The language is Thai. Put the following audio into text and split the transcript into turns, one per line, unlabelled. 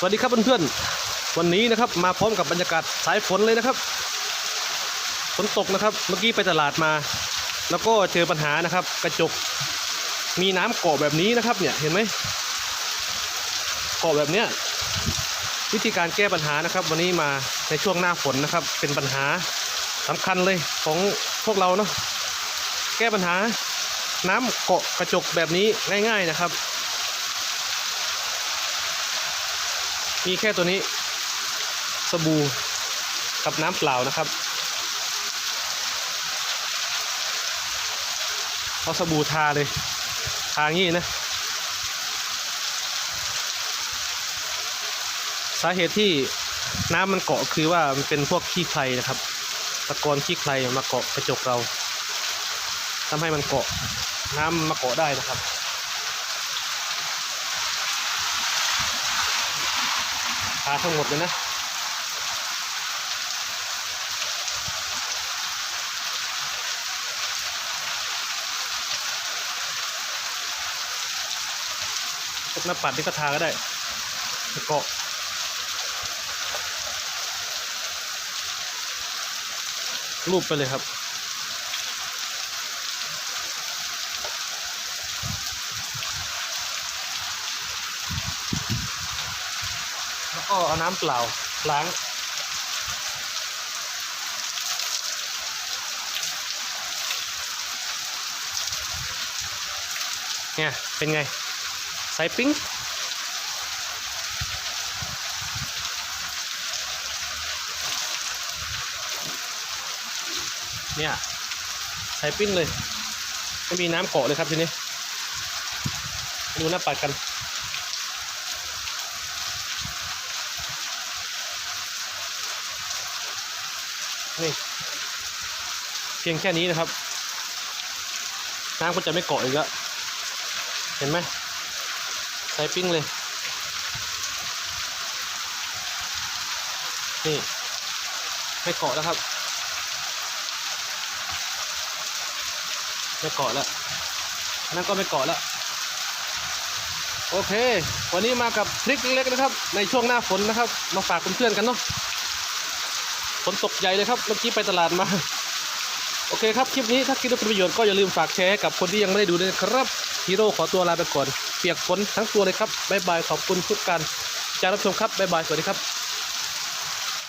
สวัสดีครับเพื่อนๆวันนี้นะครับมาพร้อมกับบรรยากาศสายฝนเลยนะครับฝนตกนะครับ เมื่อกี้ไปตลาดมา แล้วก็เจอปัญหานะครับ กระจกมีน้ำเกาะแบบนี้นะครับ เนี่ยเห็นไหมเกาะแบบเนี้ยวิธีการแก้ปัญหานะครับ วันนี้มาในช่วงหน้าฝนนะครับ เป็นปัญหาสำคัญเลยของพวกเราเนาะแก้ปัญหาน้ำเกาะกระจกแบบนี้ง่าย ๆนะครับ มีแค่ตัวนี้สบู่กับน้ำเปล่านะครับ เอาสบู่ทาเลย ทางี้นะ สาเหตุที่น้ำมันเกาะคือว่ามันเป็นพวกขี้ใครนะครับตะกอนขี้ใครมาเกาะกระจกเราทำให้มันเกาะน้ำมาเกาะได้นะครับ ทาทั้งหมดเลยนะพวกหน้าปัดนี่ก็ทาก็ได้เกาะรูปไปเลยครับ แล้ว ก็เอาน้ำเปล่าล้างเนี่ยเป็นไงใส่ปิ้งเนี่ยใส่ปิ้งเลย ไม่มีน้ำเกาะเลยครับทีนี้ดูหน้าปัดกัน นี่เพียงแค่นี้นะครับ น้ำก็จะไม่เกาะอีกแล้วเห็นไหมใส่ปิ้งเลย นี่ ไม่เกาะแล้วครับ ไม่เกาะแล้วนนั่นก็ไม่เกาะแล้วโอเค วันนี้มากับทริคเล็กๆนะครับ ในช่วงหน้าฝนนะครับ มาฝากเพื่อนๆกันเนาะ ฝนตกใหญ่เลยครับเมื่อกี้ไปตลาดมา โอเคครับ คลิปนี้ถ้าคิดว่าเป็นประโยชน์ก็อย่าลืมฝากแชร์กับคนที่ยังไม่ได้ดูด้วยนะครับฮีโร่ขอตัวลาไปก่อน เปียกฝนทั้งตัวเลยครับบ๊ายบายขอบคุณทุกการจะรับชมครับบ๊ายบายสวัสดีครับ